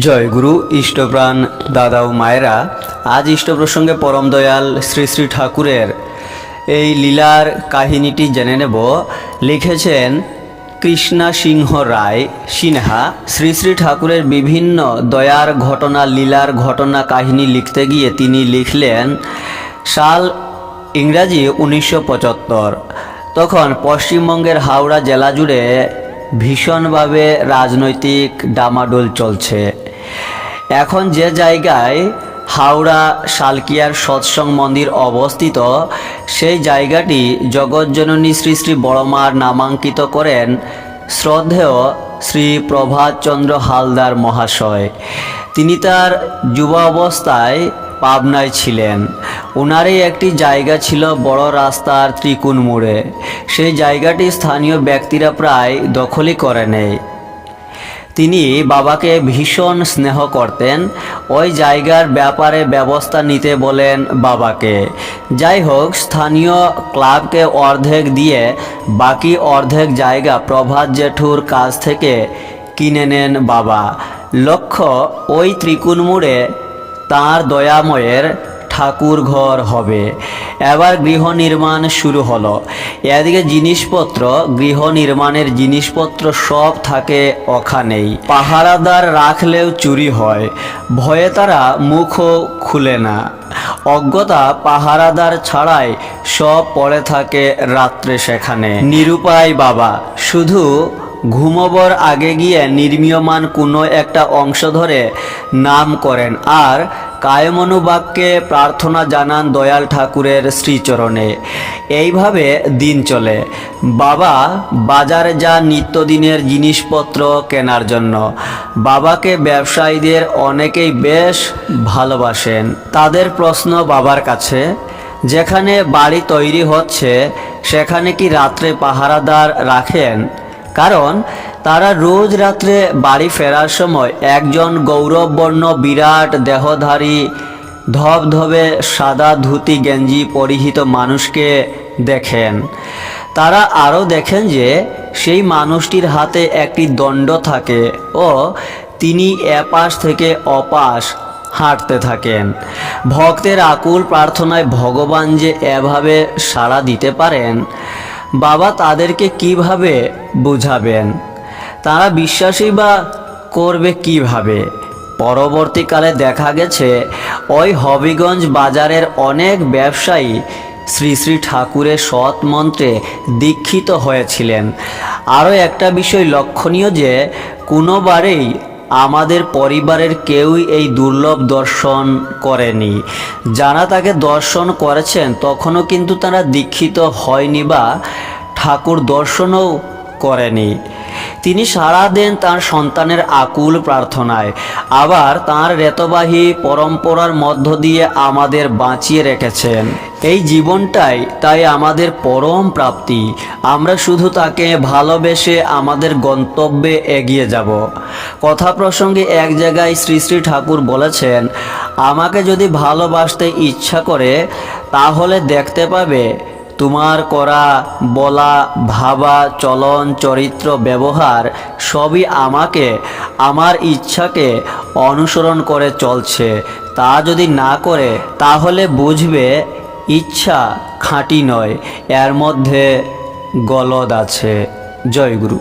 জয় গুরু, ইষ্টপ্রাণ দাদা ও মায়েরা, আজ ইষ্ট প্রসঙ্গে পরম দয়াল শ্রী শ্রী ঠাকুরের এই লীলার কাহিনীটি জেনে নেব। লিখেছেন কৃষ্ণা সিংহ রায় সিনহা। শ্রী শ্রী ঠাকুরের বিভিন্ন দয়ার ঘটনা, লীলার ঘটনা কাহিনী লিখতে গিয়ে তিনি লিখলেন, সাল ইংরাজি উনিশশো পঁচাত্তর। তখন পশ্চিমবঙ্গের হাওড়া জেলা জুড়ে ভীষণভাবে রাজনৈতিক ডামাডোল চলছে। এখন যে জায়গায় হাওড়া শালকিয়ার সৎসং মন্দির অবস্থিত, সেই জায়গাটি জগজ্জননী শ্রী শ্রী বড়মার নামাঙ্কিত করেন শ্রদ্ধেয় শ্রী প্রভাতচন্দ্র হালদার মহাশয়। তিনি তার যুবা অবস্থায় পাবনায় ছিলেন। ওনারই একটি জায়গা ছিল বড় রাস্তার ত্রিকুণ মোড়ে। সেই জায়গাটি স্থানীয় ব্যক্তিরা প্রায় দখলই করে নেয়। তিনি বাবাকে ভীষণ স্নেহ করতেন। ওই জায়গার ব্যাপারে ব্যবস্থা নিতে বলেন বাবাকে। যাই হোক, স্থানীয় ক্লাবকে অর্ধেক দিয়ে বাকি অর্ধেক জায়গা প্রভাত জেঠুর কাছ থেকে কিনে নেন বাবা। লক্ষ্য, ওই ত্রিকুণ মোড়ে তাঁর দয়াময়ের ঠাকুর ঘর হবে। এবার গৃহ নির্মাণ শুরু হলো। এদিকে জিনিসপত্র, গৃহ নির্মাণের জিনিসপত্র সব থাকে ওখানেই। পাহারাদার রাখলেও চুরি হয়। ভয়ে তারা মুখও খুলে না। অজ্ঞতা পাহারাদার ছাড়াই সব পড়ে থাকে রাত্রে সেখানে। নিরুপায় বাবা, শুধু ঘুমোবর আগে গিয়ে নির্মীয়মান কোনো একটা অংশ ধরে নাম করেন আর কায়মনুবাক্যে প্রার্থনা জানান দয়াল ঠাকুরের শ্রীচরণে। এইভাবে দিন চলে। বাবা বাজারে যা নিত্যদিনের জিনিসপত্র কেনার জন্য। বাবাকে ব্যবসায়ীদের অনেকেই বেশ ভালোবাসেন। তাদের প্রশ্ন বাবার কাছে, যেখানে বাড়ি তৈরি হচ্ছে, সেখানে কি রাত্রে পাহারাদার রাখেন? কারণ তারা রোজ রাত্রে বাড়ি ফেরার সময় একজন গৌরববর্ণ বিরাট দেহধারী ধবধবে সাদা ধুতি গেঞ্জি পরিহিত মানুষকে দেখেন। তারা আরও দেখেন যে সেই মানুষটির হাতে একটি দণ্ড থাকে ও তিনি এপাশ থেকে অপাশ হাঁটতে থাকেন। ভক্তের আকুল প্রার্থনায় ভগবান যে এভাবে সাড়া দিতে পারেন বাবা তাদেরকে কীভাবে বুঝাবেন? তারা বিশ্বাসই বা করবে কীভাবে? পরবর্তীকালে দেখা গেছে, ওই হবিগঞ্জ বাজারের অনেক ব্যবসায়ী শ্রী শ্রী ঠাকুরের সৎ মন্ত্রে দীক্ষিত হয়েছিলেন। আরও একটা বিষয় লক্ষণীয় যে, কোনোবারেই আমাদের পরিবারের কেউই এই দুর্লভ দর্শন করেনি। যারা তাকে দর্শন করেছেন, তখনও কিন্তু তারা দীক্ষিত হয়নি বা ঠাকুর দর্শনও করেনি। তিনি সারা দেন তার সন্তানের আকুল প্রার্থনায়। আবার তার রেতবাহী পরম্পরার মধ্য দিয়ে আমাদের বাঁচিয়ে রেখেছেন। এই জীবনটাই তাই আমাদের পরম প্রাপ্তি। আমরা শুধু তাকে ভালোবেসে আমাদের গন্তব্যে এগিয়ে যাব। কথা প্রসঙ্গে এক জায়গায় শ্রী শ্রী ঠাকুর বলেছেন, আমাকে যদি ভালোবাসতে ইচ্ছা করে, তাহলে দেখতে পাবে তোমার করা, বলা, ভাবা, চলন, চরিত্র, ব্যবহার সবই আমাকে, আমার ইচ্ছাকে অনুসরণ করে চলছে। তা যদি না করে, তাহলে বুঝবে ইচ্ছা খাঁটি নয়, এর মধ্যে গলদ আছে। জয় গুরু